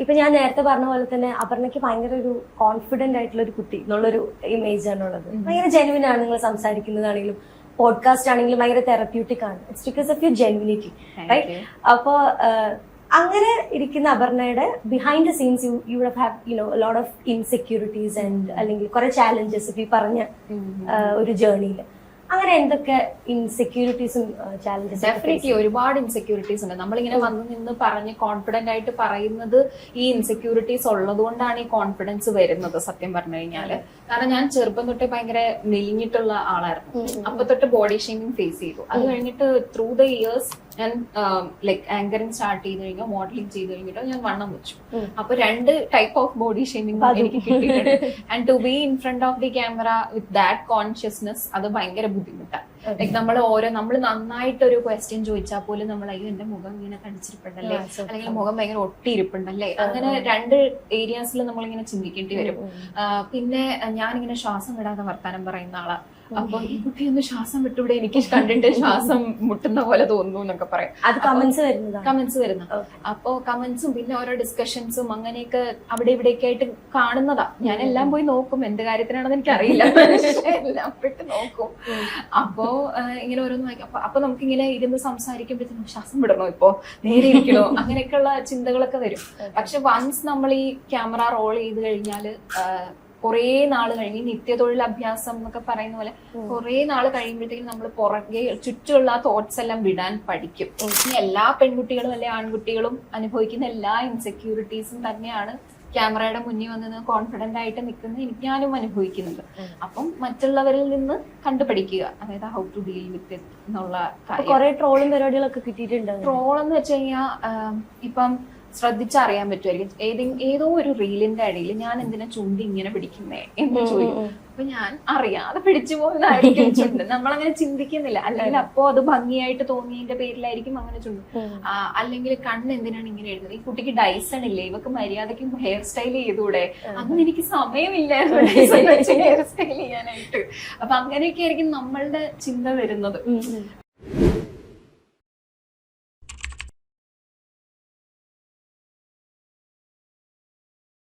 ഇപ്പൊ ഞാൻ നേരത്തെ പറഞ്ഞ പോലെ തന്നെ അപർണയ്ക്ക് ഭയങ്കര ഒരു കോൺഫിഡന്റ് ആയിട്ടുള്ള ഒരു കുട്ടി എന്നുള്ളൊരു ഇമേജ് ആണുള്ളത്. ഭയങ്കര ജെനുവിൻ ആണ് നിങ്ങൾ സംസാരിക്കുന്നതാണെങ്കിലും പോഡ്കാസ്റ്റ് ആണെങ്കിലും ഭയങ്കര തെറപ്യൂട്ടിക് ആണ്. It's because of you genuinity right അപ്പോ അങ്ങനെ ഇരിക്കുന്ന അപർണയുടെ behind the scenes you you have you know lot of insecurities and അല്ലെങ്കിൽ കുറെ ചാലഞ്ചസ് ഈ പറഞ്ഞ ഒരു ജേർണിയിൽ അങ്ങനെ എന്തൊക്കെ ഇൻസെക്യൂരിറ്റീസും ചാലഞ്ചസ് ഡെഫിനറ്റ്ലി ഒരുപാട് ഇൻസെക്യൂരിറ്റീസ് ഉണ്ട്. നമ്മളിങ്ങനെ വന്ന് നിന്ന് പറഞ്ഞ് കോൺഫിഡന്റ് ആയിട്ട് പറയുന്നത് ഈ ഇൻസെക്യൂരിറ്റീസ് ഉള്ളതുകൊണ്ടാണ് ഈ കോൺഫിഡൻസ് വരുന്നത് സത്യം പറഞ്ഞു കഴിഞ്ഞാൽ. കാരണം ഞാൻ ചെറുപ്പം തൊട്ടേ ഭയങ്കര മെലിഞ്ഞിട്ടുള്ള ആളായിരുന്നു. അപ്പൊ തൊട്ട് ബോഡി ഷേമിങ് ഫേസ് ചെയ്തു. അത് കഴിഞ്ഞിട്ട് ത്രൂ ദ ഇയേഴ്സ് ഞാൻ ലൈക് ആങ്കറിങ് സ്റ്റാർട്ട് ചെയ്ത് കഴിഞ്ഞോ മോഡലിംഗ് ചെയ്ത് കഴിഞ്ഞിട്ടോ ഞാൻ വണ്ണം വെച്ചു. അപ്പൊ രണ്ട് ടൈപ്പ് ഓഫ് ബോഡി ഷേമിംഗ് എനിക്ക് കിട്ടിയിട്ടുണ്ട്. And to be in front of the camera with that consciousness അത് ഭയങ്കര ബുദ്ധിമുട്ടാണ് ലൈക് നമ്മൾ ഓരോ നമ്മൾ നന്നായിട്ട് ഒരു ക്വസ്റ്റ്യൻ ചോദിച്ചാൽ പോലും നമ്മൾ അയ്യോ എന്റെ മുഖം ഇങ്ങനെ തടിച്ചിരിപ്പുണ്ടല്ലേ? അല്ലെങ്കിൽ മുഖം ഭയങ്കര ഒട്ടിയിരിപ്പുണ്ടല്ലേ? അങ്ങനെ രണ്ട് ഏരിയാസിൽ നമ്മളിങ്ങനെ ചിന്തിക്കേണ്ടി വരും. പിന്നെ ഞാനിങ്ങനെ ശ്വാസം വിടാതെ വർത്താനം പറയുന്ന ആളാ. അപ്പൊ ഈ കുട്ടി ഒന്ന് ശ്വാസം വിട്ടുവിടെ എനിക്ക് കണ്ടിട്ട് ശ്വാസം മുട്ടുന്ന പോലെ തോന്നുന്നു എന്നൊക്കെ പറയാം. കമന്റ്സ് കമന്റ്സ് വരുന്ന. അപ്പോ കമന്റ്സും പിന്നെ ഓരോ ഡിസ്കഷൻസും അങ്ങനെയൊക്കെ അവിടെ ഇവിടെയൊക്കെ ആയിട്ട് കാണുന്നതാ. ഞാൻ എല്ലാം പോയി നോക്കും. എന്ത് കാര്യത്തിനാണെന്ന് എനിക്ക് അറിയില്ല എല്ലാം പെട്ട് നോക്കും. അപ്പോ ഇങ്ങനെ ഓരോന്ന് വായിക്കും. അപ്പൊ അപ്പൊ നമുക്ക് ഇങ്ങനെ ഇരുന്ന് സംസാരിക്കുമ്പോഴത്തേക്കും ശ്വാസം വിടണോ ഇപ്പോ? നേരെ ഇരിക്കണോ? അങ്ങനെയൊക്കെയുള്ള ചിന്തകളൊക്കെ വരും. പക്ഷെ വൺസ് നമ്മൾ ഈ ക്യാമറ റോൾ ചെയ്ത് കഴിഞ്ഞാൽ കുറേ നാൾ കഴിഞ്ഞ് നിത്യതൊഴിൽ അഭ്യാസം എന്നൊക്കെ പറയുന്ന പോലെ കുറേ നാൾ കഴിയുമ്പോഴത്തേക്കും നമ്മൾ പുറകെ ചുറ്റുമുള്ള ആ തോട്ട്സ് എല്ലാം വിടാൻ പഠിക്കും. എല്ലാ പെൺകുട്ടികളും അല്ലെ ആൺകുട്ടികളും അനുഭവിക്കുന്ന എല്ലാ ഇൻസെക്യൂരിറ്റീസും തന്നെയാണ് ക്യാമറയുടെ മുന്നിൽ വന്ന് കോൺഫിഡന്റ് ആയിട്ട് നിൽക്കുന്ന എനിക്ക് ഞാനും അനുഭവിക്കുന്നുണ്ട് അപ്പം മറ്റുള്ളവരിൽ നിന്ന് കണ്ടുപഠിക്കുക. അതായത് how to deal with it എന്നുള്ള കാര്യം. കുറെ ട്രോളും പരിപാടികളൊക്കെ കിട്ടിയിട്ടുണ്ട്? ട്രോൾ എന്ന് വെച്ച് കഴിഞ്ഞാൽ ഇപ്പം ശ്രദ്ധിച്ചറിയാൻ പറ്റുമായിരിക്കും. ഏതെങ്കിലും ഏതോ ഒരു റീലിന്റെ അടിയിൽ ഞാൻ എന്തിനാ ചുണ്ടി ഇങ്ങനെ പിടിക്കുന്നേ എന്ന് ചോദിക്കും. അപ്പൊ ഞാൻ അറിയാതെ പിടിച്ചു പോകുന്നതായിരിക്കും ചുണ്ട്. നമ്മളങ്ങനെ ചിന്തിക്കുന്നില്ല. അല്ലെങ്കിൽ അപ്പോ അത് ഭംഗിയായിട്ട് തോന്നിയതിന്റെ പേരിലായിരിക്കും അങ്ങനെ ചുണ്ട്. അല്ലെങ്കിൽ കണ്ണ് എന്തിനാണ് ഇങ്ങനെ എഴുതുന്നത്? ഈ കുട്ടിക്ക് ഡൈസൺ ഇല്ലേ? ഇവക്ക് മര്യാദയ്ക്ക് ഹെയർ സ്റ്റൈൽ ചെയ്തൂടെ അന്ന് എനിക്ക് സമയമില്ലായിരുന്നു ഹെയർ സ്റ്റൈൽ ചെയ്യാനായിട്ട്. അപ്പൊ അങ്ങനെയൊക്കെ ആയിരിക്കും നമ്മളുടെ ചിന്ത വരുന്നത്.